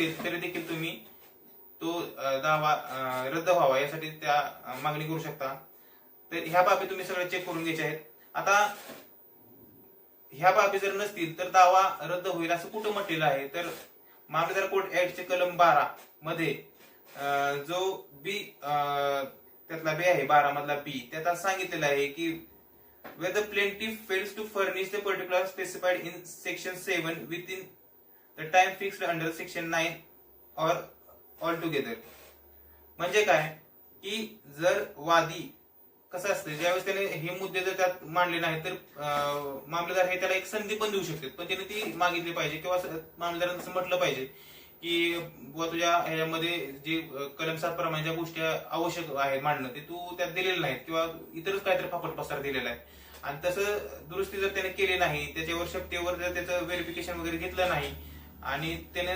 नसेल तरी देखील तुम्ही तो दावा रद्द व्हावा. यासाठी त्या मागणी करू शकता. तर ह्या बाबी तुम्ही सगळे चेक करून घ्यायच्या आहेत. आता ह्या बाबी जर नसतील तर दावा रद्द होईल असं कुठं म्हटलेलं आहे? तर मामलेदार कोर्ट ऍक्टचे कलम बारा मध्ये जो बी त्यातला बी आहे बारा मधला बी त्यात सांगितलेला सांगितलेलं आहे की where the plaintiff plaintiff fails to furnish the particular specified in section seven within the time fixed under section nine or altogether म्हणजे काय? की जर वादी कसं असतं ज्यावेळेस त्याने हे मुद्दे जर त्यात मांडले नाही तर मामलेदार हे त्याला एक संधी पण देऊ शकतात. पण त्याने ती मागितली पाहिजे किंवा स- मामलेदारांना असं म्हटलं पाहिजे की बुवा तुझ्या ह्यामध्ये जे कलम सात प्रमाणे ज्या गोष्टी आवश्यक आहेत मांडणं ते तू त्यात दिलेलं नाहीत किंवा इतरच काहीतरी फापट पसार दिलेला आहे. आणि तसं दुरुस्ती जर त्याने केली नाही त्याच्यावर शक्तीवर जर त्याचं व्हेरिफिकेशन वगैरे घेतलं नाही आणि त्याने